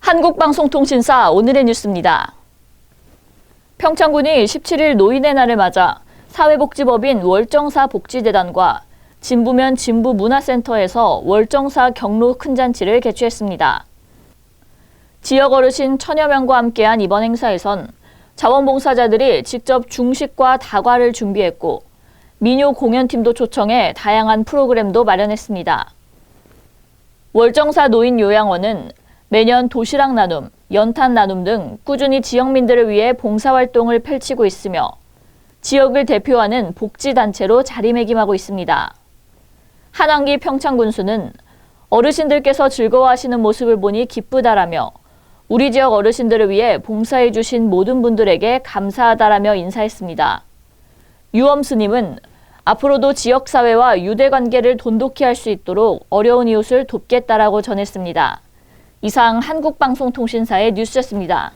한국방송통신사 오늘의 뉴스입니다. 평창군이 17일 노인의 날을 맞아 사회복지법인 월정사 복지재단과 진부면 진부문화센터에서 월정사 경로 큰 잔치를 개최했습니다. 지역 어르신 천여 명과 함께한 이번 행사에선 자원봉사자들이 직접 중식과 다과를 준비했고 민요 공연팀도 초청해 다양한 프로그램도 마련했습니다. 월정사 노인 요양원은 매년 도시락 나눔, 연탄 나눔 등 꾸준히 지역민들을 위해 봉사활동을 펼치고 있으며 지역을 대표하는 복지단체로 자리매김하고 있습니다. 한왕기 평창군수는 어르신들께서 즐거워하시는 모습을 보니 기쁘다라며 우리 지역 어르신들을 위해 봉사해 주신 모든 분들에게 감사하다라며 인사했습니다. 유엄 스님은 앞으로도 지역사회와 유대관계를 돈독히 할 수 있도록 어려운 이웃을 돕겠다라고 전했습니다. 이상 한국방송통신사의 뉴스였습니다.